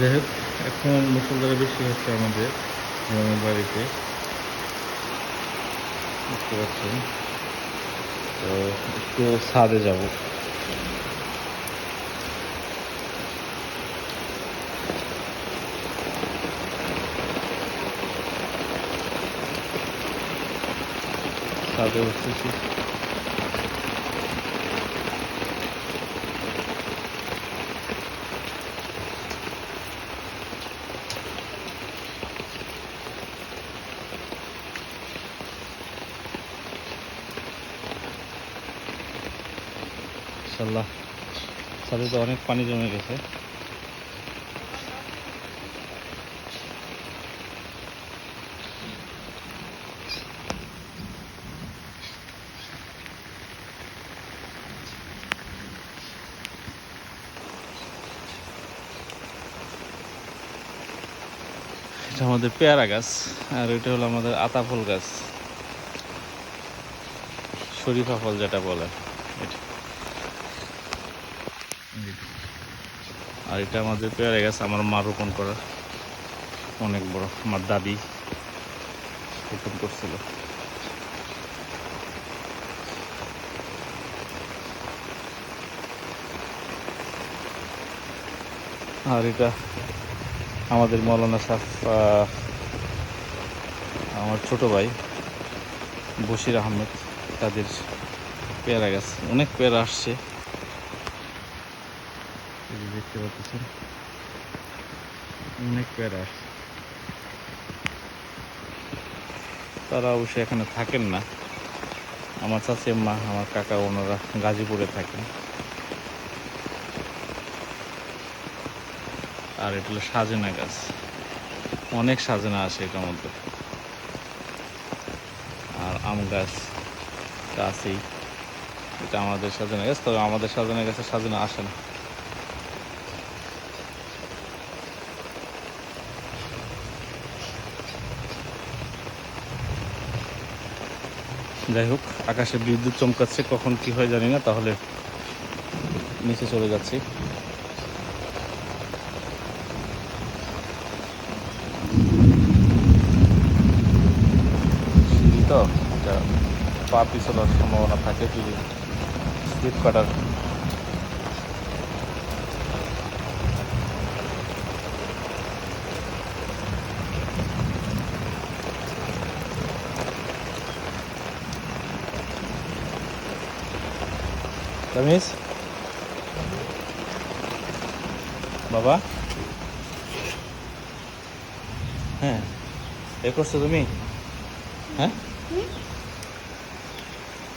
যাই হোক, এখন মুসলধারা বেশি হচ্ছে আমাদের গ্রামের বাড়িতে। বুঝতে পারছেন? তো একটু ছাদে যাব। ছাদে উঠতেছি। ইনশাল্লাহ ছাদে তো অনেক পানি জমে গেছে। এটা আমাদের পেয়ারা গাছ, আর এটা হলো আমাদের আতা ফল গাছ। শরীফা ফল যেটা বলে। এটা। আর এটা আমাদের পেয়ারা গাছ, আমার মা রোপণ করার। অনেক বড়। আমার দাদি রোপণ করছিল। আর এটা আমাদের মৌলানা সাফ আমার ছোট ভাই বশির আহমেদ, তাদের পেয়ারা গাছ। অনেক পেয়ারা আসছে। দেখতে পাচ্ছেন। অনেক পেয়ারা তারা অবশ্যই এখানে থাকেন না। আমার চাচি, মা, আমার কাকা, ওনারা গাজীপুরে থাকেন। আর এটা হলো সাজেনা গাছ। অনেক সাজেনা আসে এটার মধ্যে। আর আম গাছ গাছই এটা আমাদের সাজেনা গাছ, তবে আমাদের সাজেনা গাছে সাজেনা আসে না। যাই হোক, আকাশে বিদ্যুৎ চমকাচ্ছে, কখন কি হয় জানি না, তাহলে নিচে চলে যাচ্ছি। তো পা পিছলার সম্ভাবনা থাকে, যদি স্লিপ কাটার তামিজ বাবা হ্যাঁ এ করছো তুমি হ্যাঁ